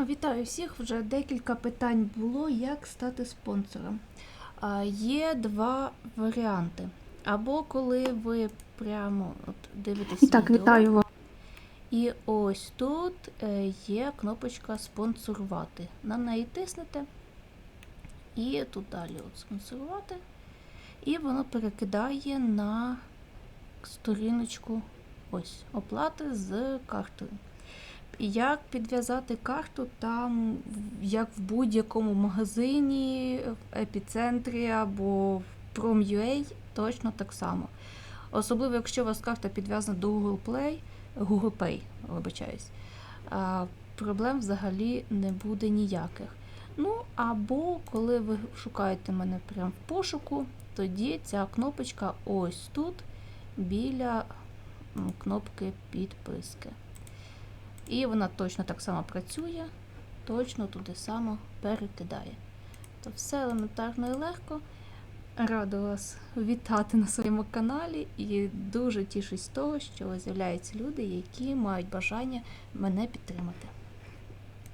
Вітаю всіх! Вже декілька питань було, як стати спонсором. Є два варіанти. Або коли ви прямо от дивитесь Так, відео, вітаю вас. і ось тут е, є кнопочка спонсорувати. На неї тиснете, і тут далі от спонсорувати. І воно перекидає на сторіночку ось оплати з картою. Як підв'язати карту там, як в будь-якому магазині, в епіцентрі або в Prom.ua, точно так само. Особливо, якщо у вас карта підв'язана до Google Play, Google Pay, вибачаюсь, проблем взагалі не буде ніяких. Ну, або коли ви шукаєте мене прямо в пошуку, тоді ця кнопочка ось тут, біля кнопки підписки. І вона точно так само працює, точно туди само перекидає. То все елементарно і легко. Рада вас вітати на своєму каналі і дуже тішусь з того, що з'являються люди, які мають бажання мене підтримати.